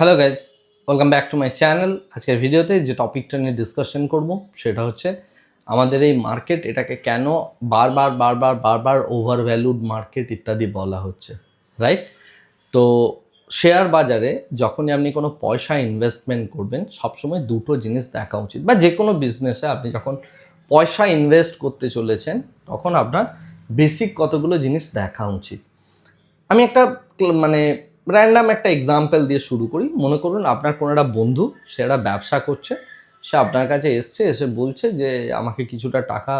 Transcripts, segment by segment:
Hello guys welcome back to my channel আজকের ভিডিওতে যে টপিকটা নিয়ে ডিসকাশন করব, সেটা হচ্ছে আমাদের এই মার্কেট এটাকে কেন বারবার বারবার বারবার ওভার ভ্যালুড মার্কেট ইত্যাদি বলা হচ্ছে রাইট তো শেয়ার বাজারে যখনই আপনি কোনো পয়সা ইনভেস্টমেন্ট করবেন, সবসময় দুটো জিনিস দেখা উচিত। বা যে কোনো বিজনেসে আপনি যখন পয়সা ইনভেস্ট করতে চলেছেন, তখন আপনার বেসিক কতগুলো জিনিস দেখা উচিত। আমি একটা মানে র্যান্ডাম একটা এক্সাম্পল দিয়ে শুরু করি। মনে করুন আপনার কোনো একটা বন্ধু, সে একটা ব্যবসা করছে, সে আপনার কাছে এসছে, এসে বলছে যে, আমাকে কিছুটা টাকা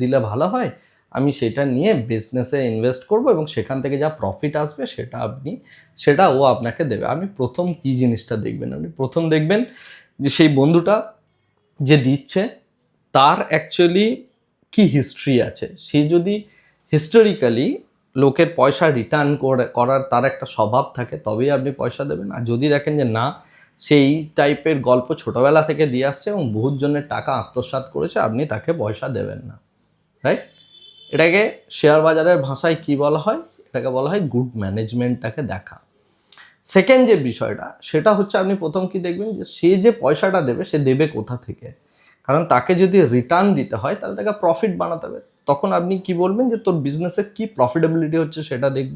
দিলে ভালো হয়, আমি সেটা নিয়ে বিজনেসে ইনভেস্ট করব এবং সেখান থেকে যা প্রফিট আসবে সেটা আপনি, সেটা ও আপনাকে দেবে। আপনি প্রথম কী জিনিসটা দেখবেন? আপনি প্রথম দেখবেন যে সেই বন্ধুটা যে দিচ্ছে, তার অ্যাকচুয়ালি কি হিস্ট্রি আছে? সে যদি হিস্টোরিক্যালি লোকের পয়সা রিটার্ন করার তার একটা স্বভাব থাকে, তবেই আপনি পয়সা দেবেন। আর যদি দেখেন যে না, সেই টাইপের গল্প ছোটোবেলা থেকে দিয়ে আসছে এবং বহুত জনের টাকা আত্মসাৎ করেছে, আপনি তাকে পয়সা দেবেন না। রাইট এটাকে শেয়ার বাজারের ভাষায় কি বলা হয়? এটাকে বলা হয় গুড ম্যানেজমেন্টটাকে দেখা। সেকেন্ড যে বিষয়টা, সেটা হচ্ছে আপনি প্রথম কি দেখবেন যে, সে যে পয়সাটা দেবে, সে দেবে কোথা থেকে? কারণ তাকে যদি রিটার্ন দিতে হয়, তাহলে তাকে প্রফিট বানাতে হবে। তখন আপনি কি বলবেন যে তোর বিজনেসের কি প্রফিটেবিলিটি হচ্ছে সেটা দেখব।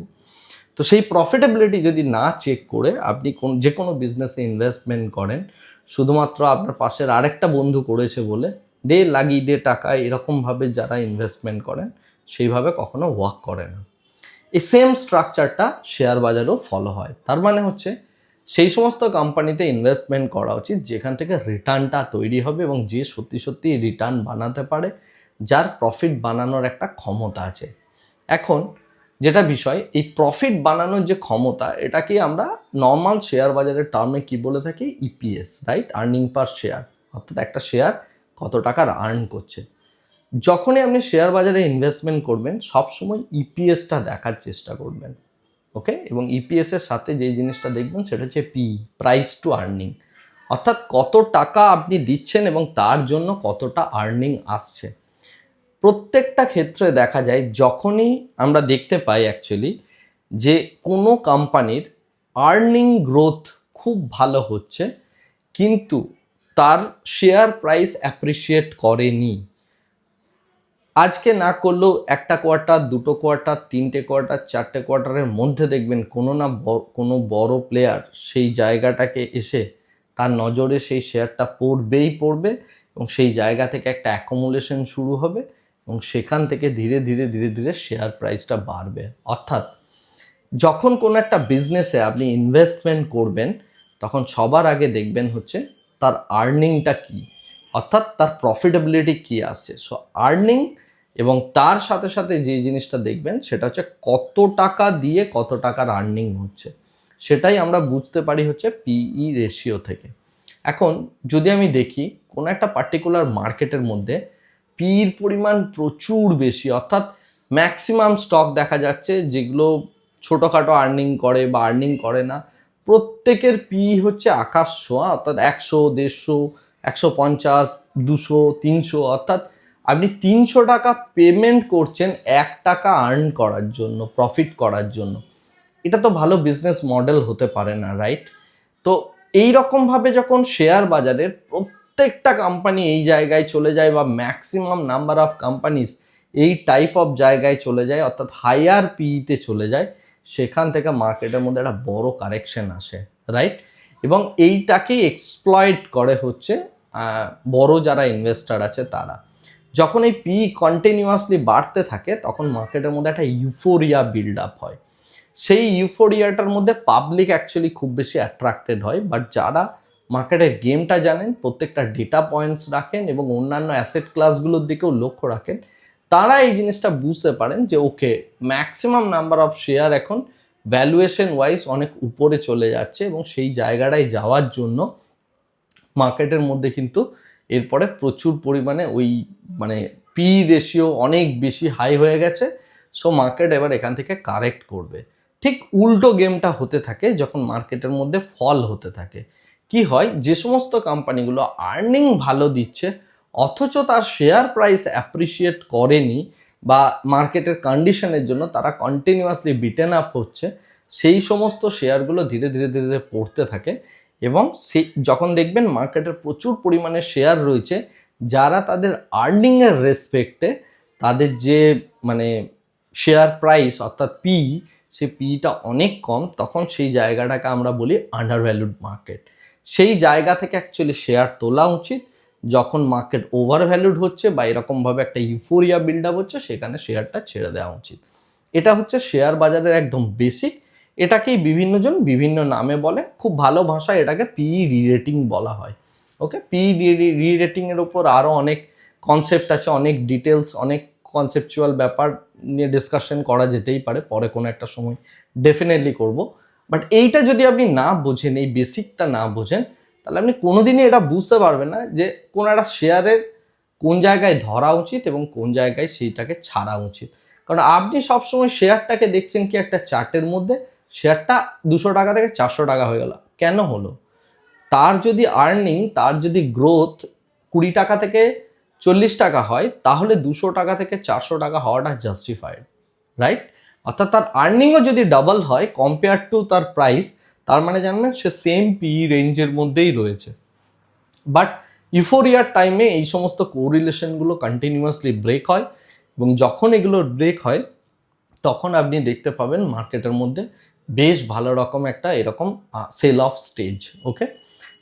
তো সেই প্রফিটেবিলিটি যদি না চেক করে আপনি কোন যে কোনো বিজনেসে ইনভেস্টমেন্ট করেন, শুধুমাত্র আপনার পাশের আরেকটা বন্ধু করেছে বলে, দে লাগিয়ে দে টাকা, এরকমভাবে যারা ইনভেস্টমেন্ট করেন, সেইভাবে কখনো ওয়ার্ক করে না। এই সেম স্ট্রাকচারটা শেয়ার বাজারেও ফলো হয়। তার মানে হচ্ছে, সেই সমস্ত কোম্পানিতে ইনভেস্টমেন্ট করা উচিত, যেখান থেকে রিটার্নটা তৈরি হবে এবং যে সত্যি সত্যি রিটার্ন বানাতে পারে যার প্রফিট বানানোর একটা ক্ষমতা আছে। এখন যেটা বিষয়, এই প্রফিট বানানোর যে ক্ষমতা, এটাকে আমরা নর্মাল শেয়ার বাজারের টার্মে কি বলে থাকি? EPS right earning per share অর্থাৎ একটা শেয়ার কত টাকার আর্ন করছে। যখনই আপনি শেয়ার বাজারে ইনভেস্টমেন্ট করবেন, সবসময় ইপিএসটা দেখার চেষ্টা করবেন ওকে এবং ইপিএসের সাথে যে জিনিসটা দেখবেন, সেটা হচ্ছে পি প্রাইস টু আর্নিং অর্থাৎ কত টাকা আপনি দিচ্ছেন এবং তার জন্য কতটা আর্নিং আসছে। প্রত্যেকটা ক্ষেত্রে দেখা যায় যখনই আমরা দেখতে পাই অ্যাকচুয়ালি যে কোনো কোম্পানির আর্নিং গ্রোথ খুব ভালো হচ্ছে, কিন্তু তার শেয়ার প্রাইস অ্যাপ্রিসিয়েট করেনি। আজকে না করলেও একটা কোয়ার্টার দুটো কোয়ার্টার তিনটে কোয়ার্টার চারটে কোয়ার্টারের মধ্যে দেখবেন কোনো না কোনো বড় প্লেয়ার সেই জায়গাটাকে এসে তার নজরে সেই শেয়ারটা পড়বেই পড়বে এবং সেই জায়গা থেকে একটা অ্যাকোমোলেশন শুরু হবে। এবং সেখান থেকে ধীরে ধীরে ধীরে ধীরে শেয়ার প্রাইসটা বাড়বে। অর্থাৎ যখন কোনো একটা বিজনেসে আপনি ইনভেস্টমেন্ট করবেন, তখন সবার আগে দেখবেন হচ্ছে তার আর্নিংটা কী? অর্থাৎ তার প্রফিটেবিলিটি কী আসছে? সো আর্নিং এবং তার সাথে সাথে যে জিনিসটা দেখবেন, সেটা হচ্ছে কত টাকা দিয়ে কত টাকার আর্নিং হচ্ছে। সেটাই আমরা বুঝতে পারি হচ্ছে পিই রেশিও থেকে। এখন যদি আমি দেখি, কোনো একটা পার্টিকুলার মার্কেটের মধ্যে পির পরিমাণ প্রচুর বেশি, অর্থাৎ ম্যাক্সিমাম স্টক দেখা যাচ্ছে যেগুলো ছোটোখাটো আর্নিং করে বা আর্নিং করে না। প্রত্যেকের পি হচ্ছে আকাশ ছোঁয়া অর্থাৎ একশো, দেড়শো, একশো পঞ্চাশ, দুশো, তিনশো, অর্থাৎ আপনি তিনশো টাকা পেমেন্ট করছেন এক টাকা আর্ন করার জন্য প্রফিট করার জন্য। এটা তো ভালো বিজনেস মডেল হতে পারে না রাইট তো এই রকমভাবে যখন শেয়ার বাজারের প্রত্যেকটা কোম্পানি এই জায়গায় চলে যায় বা ম্যাক্সিমাম নাম্বার অফ কোম্পানিজ এই টাইপ অফ জায়গায় চলে যায়, অর্থাৎ হায়ার পিইতে চলে যায়, সেখান থেকে মার্কেটের মধ্যে একটা বড় কারেকশন আসে রাইট এবং এইটাকেই এক্সপ্লয়েড করে হচ্ছে বড় যারা ইনভেস্টার আছে তারা। যখন এই পি কন্টিনিউয়াসলি বাড়তে থাকে, তখন মার্কেটের মধ্যে একটা ইউফোরিয়া বিল্ড আপ হয়। সেই ইউফোরিয়াটার মধ্যে পাবলিক অ্যাকচুয়ালি খুব বেশি অ্যাট্রাক্টেড হয় বাট যারা মার্কেটের গেমটা জানেন, প্রত্যেকটা ডেটা পয়েন্টস রাখেন এবং অন্যান্য অ্যাসেট ক্লাসগুলোর দিকেও লক্ষ্য রাখেন। তারা এই জিনিসটা বুঝতে পারেন যে, okay maximum number of share এখন ভ্যালুয়েশন ওয়াইজ অনেক উপরে চলে যাচ্ছে এবং সেই জায়গাটায় যাওয়ার জন্য মার্কেটের মধ্যে কিন্তু এরপরে প্রচুর পরিমাণে ওই মানে পি রেশিও অনেক বেশি হাই হয়ে গেছে। সো মার্কেট এবার এখান থেকে কারেক্ট করবে। ঠিক উল্টো গেমটা হতে থাকে যখন মার্কেটের মধ্যে ফল হতে থাকে। কি হয়? যে সমস্ত কোম্পানিগুলো আর্নিং ভালো দিচ্ছে, অথচ তার শেয়ার প্রাইস অ্যাপ্রিসিয়েট করেনি বা মার্কেটের কন্ডিশনের জন্য তারা কন্টিনিউয়াসলি বিটেন আপ হচ্ছে, সেই সমস্ত শেয়ারগুলো ধীরে ধীরে ধীরে ধীরে পড়তে থাকে এবং সেই যখন দেখবেন মার্কেটের প্রচুর পরিমাণে শেয়ার রয়েছে, যারা তাদের আর্নিংয়ের রেসপেক্টে তাদের যে মানে শেয়ার প্রাইস অর্থাৎ পি সেই পিটা অনেক কম, তখন সেই জায়গাটাকে আমরা বলি আন্ডার ভ্যালুড মার্কেট সেই জায়গা থেকে অ্যাকচুয়ালি শেয়ার তোলা উচিত। যখন মার্কেট ওভার ভ্যালুড হচ্ছে বা এরকমভাবে একটা ইউফোরিয়া বিল্ড আপ হচ্ছে, সেখানে শেয়ারটা ছেড়ে দেওয়া উচিত। এটা হচ্ছে শেয়ার বাজারের একদম বেসিক এটাকেই বিভিন্নজন বিভিন্ন নামে বলে। খুব ভালো ভাষায় এটাকে পিই রি রেটিং বলা হয়। ওকে পিই রি রেটিংয়ের ওপর আরও অনেক কনসেপ্ট আছে, অনেক ডিটেলস অনেক কনসেপচুয়াল ব্যাপার নিয়ে ডিসকাশন করা যেতেই পারে। পরে কোনো একটা সময় ডেফিনেটলি করব। বাট এইটা যদি আপনি না বোঝেন, এই বেসিকটা না বোঝেন, তাহলে আপনি কোনোদিনই এটা বুঝতে পারবেন না যে কোন একটা শেয়ারের কোন জায়গায় ধরা উচিত এবং কোন জায়গায় সেইটাকে ছাড়া উচিত। কারণ আপনি সবসময় শেয়ারটাকে দেখছেন কি একটা চার্টের মধ্যে শেয়ারটা দুশো টাকা থেকে চারশো টাকা হয়ে গেল। কেন হলো? তার যদি আর্নিং তার যদি গ্রোথ কুড়ি টাকা থেকে চল্লিশ টাকা হয়, তাহলে দুশো টাকা থেকে চারশো টাকা হওয়াটা জাস্টিফাইড রাইট অর্থাৎ তার আর্নিংও যদি ডাবল হয় কম্পেয়ার টু তার প্রাইস তার মানে জানবেন সে সেম পি রেঞ্জের মধ্যেই রয়েছে। বাট ইউফোরিয়ার টাইমে এই সমস্ত কোরিলেশনগুলো কন্টিনিউয়াসলি ব্রেক হয় এবং যখন এগুলো ব্রেক হয়, তখন আপনি দেখতে পাবেন মার্কেটের মধ্যে বেশ ভালো রকম একটা এরকম সেল অফ স্টেজ ওকে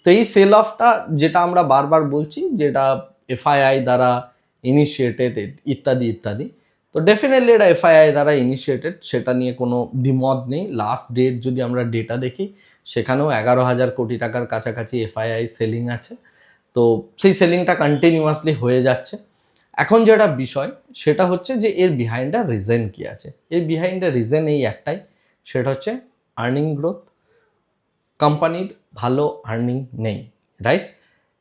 তো এই সেল অফটা যেটা আমরা বারবার বলছি, যেটা এফআইআই দ্বারা ইনিশিয়েটেড ইত্যাদি ইত্যাদি তো ডেফিনেটলি এটা এফআইআই দ্বারা ইনিশিয়েটেড সেটা নিয়ে কোনো দ্বিমত নেই। লাস্ট ডেট যদি আমরা ডেটা দেখি, সেখানেও এগারো হাজার কোটি টাকার কাছাকাছি এফআইআই সেলিং আছে। তো সেই সেলিংটা কন্টিনিউয়াসলি হয়ে যাচ্ছে। এখন যেটা বিষয়, সেটা হচ্ছে যে এর বিহাইন্ডার রিজন কি আছে? এর বিহাইন্ডার রিজন এই একটাই, সেটা হচ্ছে আর্নিং গ্রোথ কোম্পানির ভালো আর্নিং নেই রাইট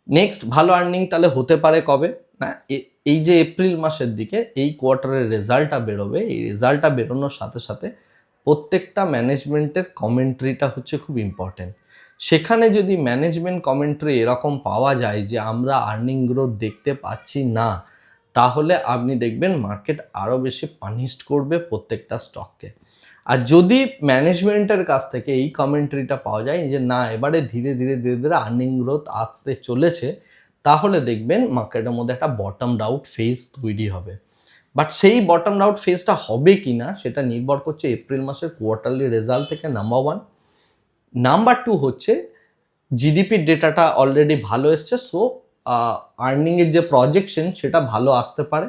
নেক্সট ভালো আর্নিং তাহলে হতে পারে কবে? না এই যে এপ্রিল মাসের দিকে এই কোয়ার্টারের রেজাল্টটা বেরোবে, এই রেজাল্টটা বেরোনোর সাথে সাথে প্রত্যেকটা ম্যানেজমেন্টের কমেন্ট্রিটা হচ্ছে খুব ইম্পর্টেন্ট সেখানে যদি ম্যানেজমেন্ট কমেন্ট্রি এরকম পাওয়া যায় যে আমরা আর্নিং গ্রোথ দেখতে পাচ্ছি না, তাহলে আপনি দেখবেন মার্কেট আরও বেশি পানিশড করবে প্রত্যেকটা স্টককে আর যদি ম্যানেজমেন্টের কাছ থেকে এই কমেন্ট্রিটা পাওয়া যায় যে না, এবারে ধীরে ধীরে ধীরে ধীরে আর্নিং গ্রোথ আসতে চলেছে তাহলে দেখবেন মার্কেটের মধ্যে একটা বটম ডাউট ফেজ তৈরি হবে। বাট সেই বটম ডাউট ফেজটা হবে কি না সেটা নির্ভর করছে এপ্রিল মাসের কোয়ার্টারলি রেজাল্ট থেকে নাম্বার ওয়ান নাম্বার টু হচ্ছে জিডিপির ডেটাটা অলরেডি ভালো এসছে সো আর্নিংয়ের যে প্রজেকশন সেটা ভালো আসতে পারে।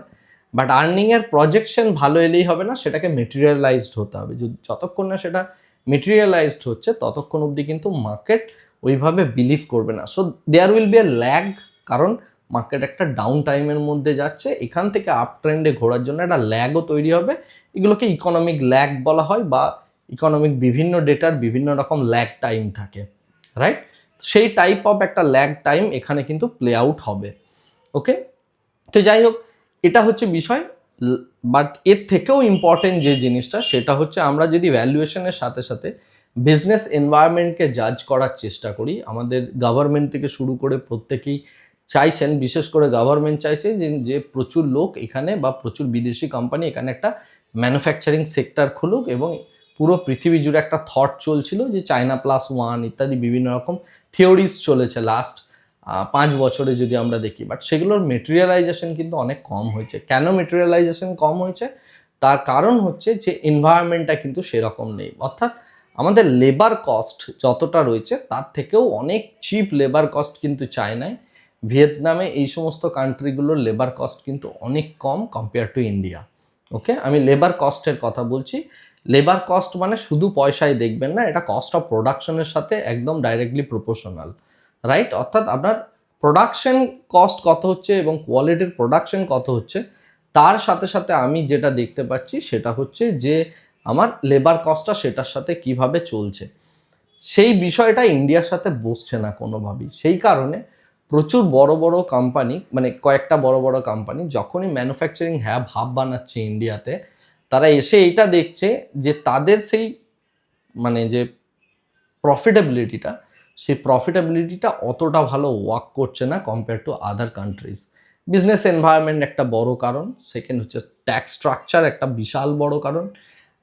বাট আর্নিংয়ের প্রজেকশন ভালো এলেই হবে না, সেটাকে মেটেরিয়ালাইজড হতে হবে। যতক্ষণ না সেটা মেটেরিয়ালাইজড হচ্ছে, ততক্ষণ অবধি কিন্তু মার্কেট ওইভাবে বিলিভ করবে না। So there will be a lag কারণ মার্কেট একটা ডাউন টাইমের মধ্যে যাচ্ছে, এখান থেকে আপ ট্রেন্ডে ঘোরার জন্য একটা ল্যাগও তৈরি হবে। এগুলোকে ইকোনমিক ল্যাগ বলা হয় বা ইকোনমিক বিভিন্ন ডেটার বিভিন্ন রকম ল্যাগ টাইম থাকে রাইট সেই টাইপ অফ একটা ল্যাগ টাইম এখানে কিন্তু প্লে আউট হবে ওকে তো যাই হোক, এটা হচ্ছে বিষয় বাট এর থেকেও ইম্পর্টেন্ট যে জিনিসটা, সেটা হচ্ছে আমরা যদি ভ্যালুয়েশনের সাথে সাথে বিজনেস এনভায়রনমেন্টকে জাজ করার চেষ্টা করি, আমাদের গভর্নমেন্ট থেকে শুরু করে প্রত্যেকেই চাইছেন, বিশেষ করে গভর্নমেন্ট চাইছে যে যে প্রচুর লোক এখানে বা প্রচুর বিদেশি কোম্পানি এখানে একটা ম্যানুফ্যাকচারিং সেক্টর খুলুক এবং পুরো পৃথিবী জুড়ে একটা থট চলছিল যে চায়না প্লাস ওয়ান ইত্যাদি বিভিন্ন রকম থিওরিজ চলেছে লাস্ট পাঁচ বছরে যদি আমরা দেখি। বাট সেগুলোর মেটেরিয়ালাইজেশন কিন্তু অনেক কম হয়েছে। কেন মেটেরিয়ালাইজেশন কম হয়েছে? তার কারণ হচ্ছে যে এনভায়রনমেন্টটা কিন্তু সেরকম নেই। অর্থাৎ আমাদের লেবার কস্ট যতটা রয়েছে, তার থেকেও অনেক চিপ লেবার কস্ট কিন্তু চায়নায়। ভিয়েতনামে এই সমস্ত কান্ট্রিগুলোর লেবার কস্ট কিন্তু অনেক কম কম্পেয়ার টু ইন্ডিয়া ওকে আমি লেবার কস্টের কথা বলছি। লেবার কস্ট মানে শুধু পয়সায় দেখবেন না, এটা কস্ট অফ প্রোডাকশনের সাথে একদম ডাইরেক্টলি প্রপোর্শনাল রাইট অর্থাৎ আপনার প্রোডাকশন কস্ট কত হচ্ছে এবং কোয়ালিটির প্রোডাকশন কত হচ্ছে, তার সাথে সাথে আমি যেটা দেখতে পাচ্ছি সেটা হচ্ছে যে আমার লেবার কস্টটা সেটার সাথে কীভাবে চলছে। সেই বিষয়টা ইন্ডিয়ার সাথে বসছে না কোনোভাবেই। সেই কারণে প্রচুর বড় বড় কোম্পানি মানে কয়েকটা বড় বড় কোম্পানি যখনই ম্যানুফ্যাকচারিং হ্যাব হাব বানাচ্ছে ইন্ডিয়াতে তারা এসে এইটা দেখছে যে তাদের সেই মানে যে প্রফিটেবিলিটিটা সেই প্রফিটেবিলিটিটা অতটা ভালো ওয়ার্ক করছে না compare to other countries business environment একটা বড় কারণ সেকেন্ড হচ্ছে ট্যাক্স স্ট্রাকচার একটা বিশাল বড় কারণ,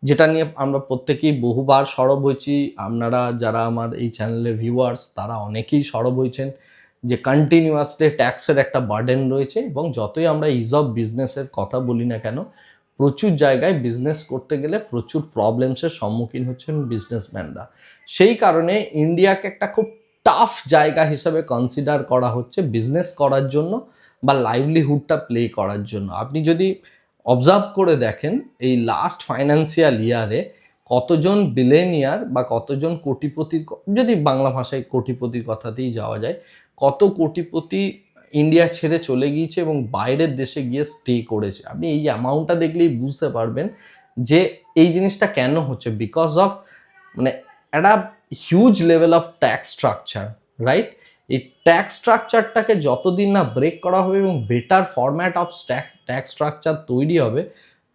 যেটা নিয়ে আমরা প্রত্যেকেই বহুবার সরব হয়েছি। আপনারা যারা আমার এই চ্যানেলের ভিউয়ার্স তারা অনেকেই সরব হয়েছেন। যে কন্টিনিউয়াসলি ট্যাক্সের একটা বার্ডেন রয়েছে এবং যতই আমরা ইজ অফ বিজনেসের কথা বলি না কেন, প্রচুর জায়গায় বিজনেস করতে গেলে প্রচুর প্রবলেমসের সম্মুখীন হচ্ছেন বিজনেসম্যানরা সেই কারণে ইন্ডিয়াকে একটা খুব টাফ জায়গা হিসাবে কনসিডার করা হচ্ছে বিজনেস করার জন্য বা লাইভলিহুডটা প্লে করার জন্য। আপনি যদি অবজার্ভ করে দেখেন, এই লাস্ট ফাইন্যান্সিয়াল ইয়ারে কতজন বিলেনিয়ার বা কতজন কোটিপতির যদি বাংলা ভাষায় কোটিপতির কথাতেই যাওয়া যায়, কত কোটিপতি ইন্ডিয়া ছেড়ে চলে গিয়েছে এবং বাইরের দেশে গিয়ে স্টে করেছে? আপনি এই অ্যামাউন্টটা দেখলেই বুঝতে পারবেন যে এই জিনিসটা কেন হচ্ছে? বিকজ অফ মানে একটা huge level of tax structure right এই ট্যাক্স স্ট্রাকচারটাকে যতদিন না ব্রেক করা হবে এবং better format of tax structure তৈরি হবে,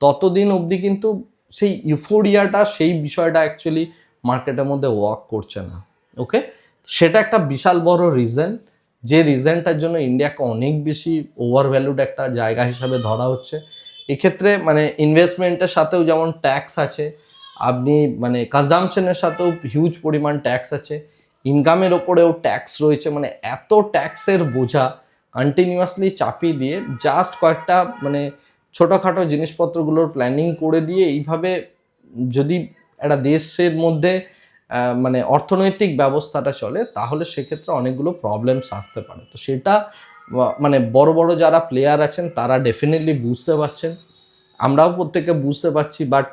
ততদিন অবধি কিন্তু সেই ইউফোরিয়াটা সেই বিষয়টা অ্যাকচুয়ালি মার্কেটের মধ্যে ওয়ার্ক করছে না ওকে সেটা একটা বিশাল বড় রিজন যে রিজনটার জন্য ইন্ডিয়াকে অনেক বেশি ওভার ভ্যালুড একটা জায়গা হিসাবে ধরা হচ্ছে। এক্ষেত্রে মানে ইনভেস্টমেন্টের সাথেও যেমন ট্যাক্স আছে, আপনি মানে কনজামশনের সাথেও হিউজ পরিমাণ ট্যাক্স আছে ইনকামের ওপরেও ট্যাক্স রয়েছে মানে এত ট্যাক্সের বোঝা কন্টিনিউয়াসলি চাপিয়ে দিয়ে জাস্ট কয়েকটা মানে ছোটোখাটো জিনিসপত্রগুলোর প্ল্যানিং করে দিয়ে এইভাবে যদি একটা দেশের মধ্যে মানে অর্থনৈতিক ব্যবস্থাটা চলে, তাহলে সেক্ষেত্রে অনেকগুলো প্রবলেমস আসতে পারে। তো সেটা মানে বড় বড় যারা প্লেয়ার আছেন, তারা ডেফিনেটলি বুঝতে পারছেন। আমরাও প্রত্যেকে বুঝতে পারছি বাট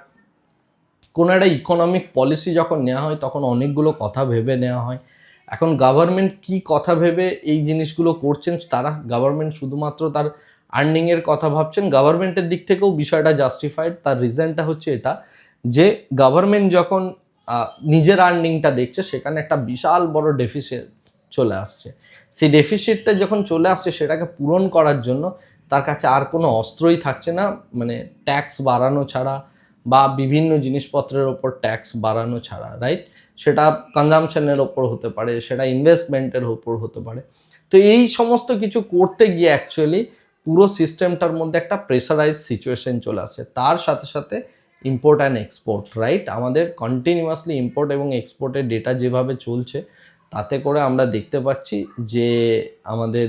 কোনো একটা ইকোনমিক পলিসি যখন নেওয়া হয়, তখন অনেকগুলো কথা ভেবে নেওয়া হয়। এখন গভর্নমেন্ট কি কথা ভেবে এই জিনিসগুলো করছেন, তারা গভর্নমেন্ট শুধুমাত্র তার আর্নিংয়ের কথা ভাবছেন গভর্নমেন্টের দিক থেকেও বিষয়টা জাস্টিফাইড তার রিজনটা হচ্ছে এটা যে গভর্নমেন্ট যখন নিজের আর্নিংটা দেখছে, সেখানে একটা বিশাল বড় ডেফিসিট চলে আসছে। সেই ডেফিসিটটা যখন চলে আসছে, সেটাকে পূরণ করার জন্য তার কাছে আর কোনো অস্ত্রই থাকছে না মানে ট্যাক্স বাড়ানো ছাড়া বা বিভিন্ন জিনিসপত্রের ওপর ট্যাক্স বাড়ানো ছাড়া রাইট সেটা কনজামশনের ওপর হতে পারে, সেটা ইনভেস্টমেন্টের ওপর হতে পারে। তো এই সমস্ত কিছু করতে গিয়ে অ্যাকচুয়ালি পুরো সিস্টেমটার মধ্যে একটা প্রেসারাইজ সিচুয়েশন চলে আসে। তার সাথে সাথে ইম্পোর্ট অ্যান্ড এক্সপোর্ট রাইট আমাদের কন্টিনিউয়াসলি ইম্পোর্ট এবং এক্সপোর্টের ডেটা যেভাবে চলছে, তাতে করে আমরা দেখতে পাচ্ছি যে আমাদের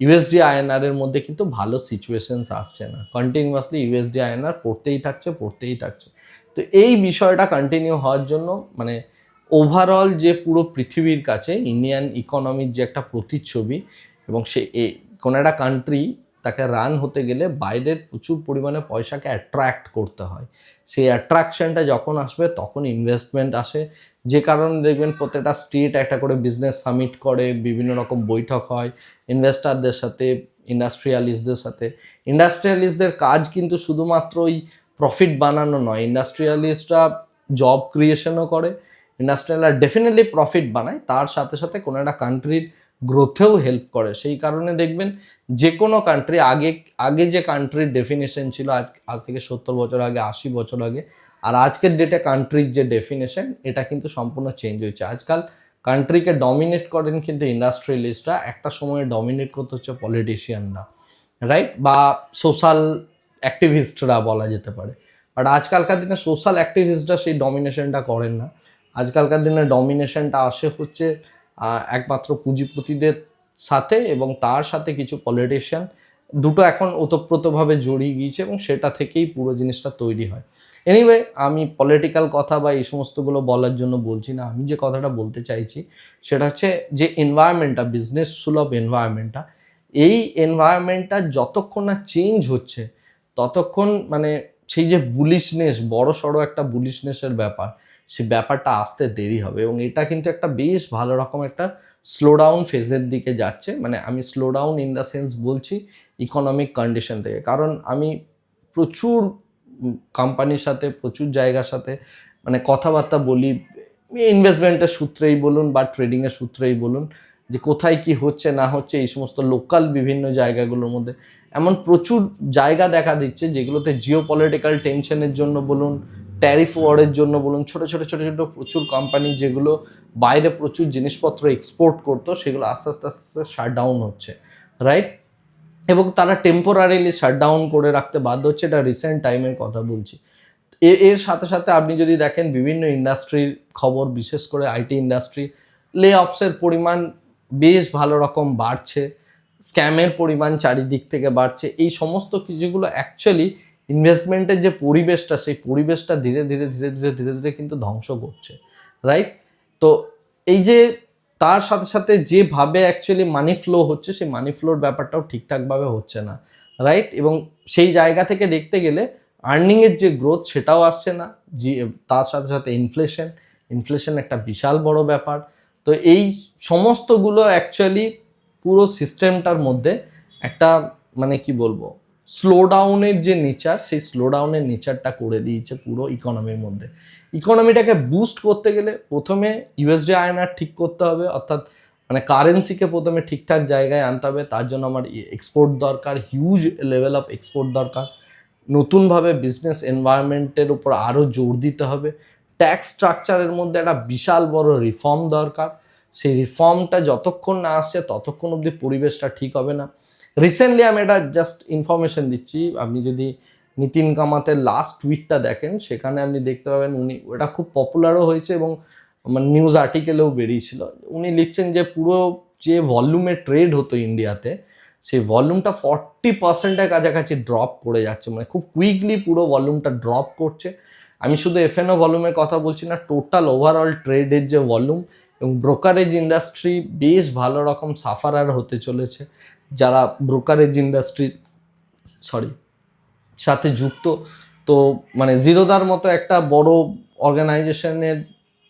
ইউএসডি আইএনআর এর মধ্যে কিন্তু ভালো সিচুয়েশনস আসছে না। কন্টিনিউয়াসলি ইউএসডি আইএনআর পড়তেই থাকছে পড়তেই থাকছে। তো এই বিষয়টা কন্টিনিউ হওয়ার জন্য মানে ওভারঅল যে পুরো পৃথিবীর কাছে ইন্ডিয়ান ইকোনমির যে একটা প্রতিচ্ছবি এবং সে কোনো একটা কান্ট্রি তাকে রান হতে গেলে বাইরের প্রচুর পরিমাণে পয়সাকে অ্যাট্রাক্ট করতে হয়। সেই অ্যাট্রাকশনটা যখন আসবে, তখন ইনভেস্টমেন্ট আসে। যে কারণে দেখবেন প্রত্যেকটা স্টেট একটা করে বিজনেস সামিট করে, বিভিন্ন রকম বৈঠক হয় ইনভেস্টারদের সাথে ইন্ডাস্ট্রিয়ালিস্টদের সাথে। ইন্ডাস্ট্রিয়ালিস্টদের কাজ কিন্তু শুধুমাত্র ওই প্রফিট বানানো নয় ইন্ডাস্ট্রিয়ালিস্টরা জব ক্রিয়েশনও করে ইন্ডাস্ট্রিয়ালরা ডেফিনেটলি প্রফিট বানায়। তার সাথে সাথে কোনো একটা কান্ট্রির গ্রোথেও হেল্প করে। সেই কারণে দেখবেন যে কোনো কান্ট্রি আগে আগে যে কান্ট্রির ডেফিনেশন ছিল, আজ আজ থেকে সত্তর বছর আগে, আশি বছর আগে, আর আজকের ডেটে কান্ট্রির যে ডেফিনেশন এটা কিন্তু সম্পূর্ণ চেঞ্জ হয়েছে। আজকাল কান্ট্রিকে ডমিনেট করেন কিন্তু ইন্ডাস্ট্রিয়ালিস্টরা একটা সময়ে ডমিনেট করতে হচ্ছে পলিটিশিয়ানরা রাইট বা সোশ্যাল অ্যাক্টিভিস্টরা বলা যেতে পারে। বাট আজকালকার দিনে সোশ্যাল অ্যাক্টিভিস্টরা সেই ডমিনেশনটা করেন না। আজকালকার দিনে ডমিনেশনটা আসে হচ্ছে একমাত্র পুঁজিপতিদের সাথে এবং তার সাথে কিছু পলিটিশিয়ান দুটো এখন ওতপ্রোতভাবে জড়িয়ে গিয়েছে এবং সেটা থেকেই পুরো জিনিসটা তৈরি হয়। এনিওয়ে আমি পলিটিক্যাল কথা বা এই সমস্তগুলো বলার জন্য বলছি না। আমি যে কথাটা বলতে চাইছি, সেটা হচ্ছে যে এনভায়রনমেন্টটা বিজনেস সুলভ এনভায়রনমেন্টটা এই এনভায়রনমেন্টটা যতক্ষণ না চেঞ্জ হচ্ছে, ততক্ষণ মানে সেই যে বুলিশনেস বড় সড়ো একটা বুলিশনেসের ব্যাপার সেই ব্যাপারটা আসতে দেরি হবে এবং এটা কিন্তু একটা বেশ ভালো রকম একটা স্লো ডাউন ফেজের দিকে যাচ্ছে। মানে আমি slow down in the sense বলছি ইকোনমিক কন্ডিশন থেকে। কারণ আমি প্রচুর কোম্পানির সাথে, প্রচুর জায়গার সাথে মানে কথাবার্তা বলি ইনভেস্টমেন্টের সূত্রেই বলুন বা ট্রেডিংয়ের সূত্রেই বলুন যে কোথায় কি হচ্ছে, না হচ্ছে, এই সমস্ত লোকাল বিভিন্ন জায়গাগুলোর মধ্যে। এমন প্রচুর জায়গা দেখা দিচ্ছে যেগুলোতে জিও পলিটিক্যাল টেনশনের জন্য বলুন ট্যারিফ ওয়ারের জন্য বলুন, ছোট ছোট ছোট ছোট প্রচুর কোম্পানি যেগুলো বাইরে প্রচুর জিনিসপত্র এক্সপোর্ট করতো, সেগুলো আস্তে আস্তে আস্তে আস্তে শাট ডাউন হচ্ছে রাইট এবং তারা টেম্পোরারিলি শাট ডাউন করে রাখতে বাধ্য হচ্ছে, এটা রিসেন্ট টাইমের কথা বলছি। এর সাথে সাথে আপনি যদি দেখেন বিভিন্ন ইন্ডাস্ট্রির খবর, বিশেষ করে আইটি ইন্ডাস্ট্রি লে অফসের পরিমাণ বেশ ভালো রকম বাড়ছে স্ক্যামের পরিমাণ চারিদিক থেকে বাড়ছে, এই সমস্ত কিছুগুলো অ্যাকচুয়ালি ইনভেস্টমেন্টের যে পরিবেশটা, সেই পরিবেশটা ধীরে ধীরে ধীরে ধীরে ধীরে ধীরে কিন্তু ধ্বংস করছে রাইট তো এই যে তার সাথে সাথে যেভাবে অ্যাকচুয়ালি মানি ফ্লো হচ্ছে, সেই মানি ফ্লোর ব্যাপারটাও ঠিকঠাকভাবে হচ্ছে না রাইট এবং সেই জায়গা থেকে দেখতে গেলে আর্নিংয়ের যে গ্রোথ সেটাও আসছে না, যে তার সাথে সাথে ইনফ্লেশন ইনফ্লেশন একটা বিশাল বড় ব্যাপার। তো এই সমস্তগুলো অ্যাকচুয়ালি পুরো সিস্টেমটার মধ্যে একটা মানে কি বলব স্লো ডাউনের যে নেচার সেই স্লো ডাউনের নেচারটা করে দিয়েছে পুরো ইকোনমির মধ্যে। ইকোনমিটাকে বুস্ট করতে গেলে প্রথমে ইউএসডি আয়নার ঠিক করতে হবে, অর্থাৎ মানে কারেন্সিকে প্রথমে ঠিকঠাক জায়গায় আনতে হবে, তার জন্য আমার এক্সপোর্ট দরকার হিউজ লেভেল অফ এক্সপোর্ট দরকার। নতুনভাবে বিজনেস এনভায়রনমেন্টের উপর আরও জোর দিতে হবে। ট্যাক্স স্ট্রাকচারের মধ্যে একটা বিশাল বড় রিফর্ম দরকার। সেই রিফর্মটা যতক্ষণ না আসছে, ততক্ষণ অবধি পরিবেশটা ঠিক হবে না। রিসেন্টলি আমি এটা জাস্ট ইনফরমেশন দিচ্ছি। আপনি যদি নিতিন কামাতের লাস্ট টুইটটা দেখেন, সেখানে আপনি দেখতে পাবেন উনি ওটা খুব পপুলারও হয়েছে এবং মানে নিউজ আর্টিকেলেও বেরিয়েছিল। উনি লিখছেন যে পুরো যে ভলিউমে ট্রেড হতো ইন্ডিয়াতে সেই ভলিউমটা ফর্টি পার্সেন্টের কাছাকাছি ড্রপ করে যাচ্ছে। মানে খুব কুইকলি পুরো ভলিউমটা ড্রপ করছে। আমি শুধু এফএনও ভলিউমের কথা বলছি না টোটাল ওভারঅল ট্রেডের যে ভলিউম এবং ব্রোকারেজ ইন্ডাস্ট্রি বেশ ভালো রকম সাফারার হতে চলেছে। যারা ব্রোকারেজ ইন্ডাস্ট্রি সরি সাথে যুক্ত, তো মানে জিরোদার মতো একটা বড় অর্গানাইজেশনের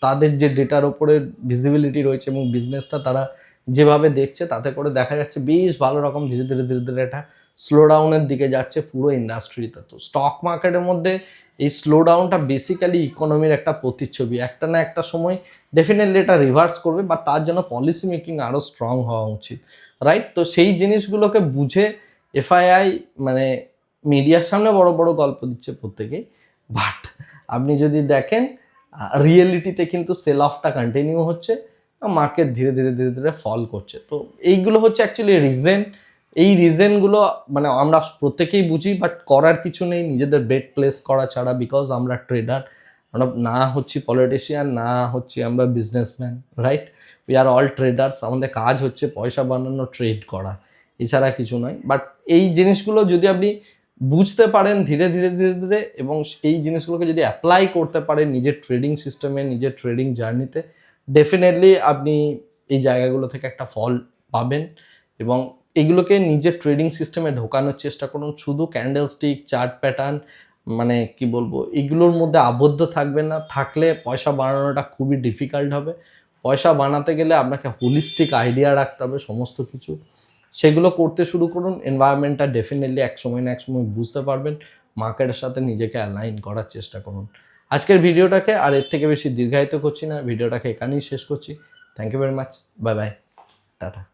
তাদের যে ডেটার ওপরে ভিজিবিলিটি রয়েছে এবং বিজনেসটা তারা যেভাবে দেখছে তাতে করে দেখা যাচ্ছে বেশ ভালো রকম ধীরে ধীরে ধীরে ধীরে একটা স্লো ডাউনের দিকে যাচ্ছে পুরো ইন্ডাস্ট্রিতে তো। স্টক মার্কেটের মধ্যে এই স্লো ডাউনটা বেসিক্যালি ইকোনমির একটা প্রতিচ্ছবি। একটা না একটা সময় ডেফিনেটলি এটা রিভার্স করবে বা তার জন্য পলিসি মেকিং আরও স্ট্রং হওয়া উচিত। রাইট তো সেই জিনিসগুলোকে বুঝে এফআইআই মানে মিডিয়ার সামনে বড় বড় গল্প দিচ্ছে প্রত্যেকেই। বাট আপনি যদি দেখেন রিয়েলিটিতে কিন্তু সেল অফটা কন্টিনিউ হচ্ছে মার্কেট ধীরে ধীরে ধীরে ধীরে ফল করছে। তো এইগুলো হচ্ছে অ্যাকচুয়ালি রিজেন এই রিজেনগুলো মানে আমরা প্রত্যেকেই বুঝি বাট করার কিছু নেই। নিজেদের বেড প্লেস করা ছাড়া বিকজ আমরা ট্রেডার আমরা না হচ্ছি পলিটিশিয়ান না হচ্ছি আমরা businessman right we are all traders আমাদের কাজ হচ্ছে পয়সা বানানো ট্রেড করা, এছাড়া কিছু নয়। বাট এই জিনিসগুলো যদি আপনি বুঝতে পারেন ধীরে ধীরে ধীরে ধীরে এবং এই জিনিসগুলোকে যদি অ্যাপ্লাই করতে পারেন নিজের ট্রেডিং সিস্টেমে নিজের ট্রেডিং জার্নিতে ডেফিনেটলি আপনি এই জায়গাগুলো থেকে একটা ফল পাবেন এবং এগুলোকে নিজের ট্রেডিং সিস্টেমে ঢোকানোর চেষ্টা করুন। শুধু ক্যান্ডেল স্টিক চার্ট প্যাটার্ন মানে কি বলব, এগুলোর মধ্যে আবদ্ধ থাকবেন না। থাকলে পয়সা বানানোটা খুবই ডিফিকাল্ট হবে। পয়সা বানাতে গেলে আপনাকে হোলিস্টিক আইডিয়া রাখতে হবে সমস্ত কিছু। সেগুলো করতে শুরু করুন এনভায়রনমেন্টটা ডেফিনেটলি এক সময় না এক সময় বুঝতে পারবেন। মার্কেটের সাথে নিজেকে অ্যালাইন করার চেষ্টা করুন। আজকের ভিডিওটাকে আর এর থেকে বেশি দীর্ঘায়িত করছি না। ভিডিওটাকে এখানেই শেষ করছি। Thank you very much bye bye tata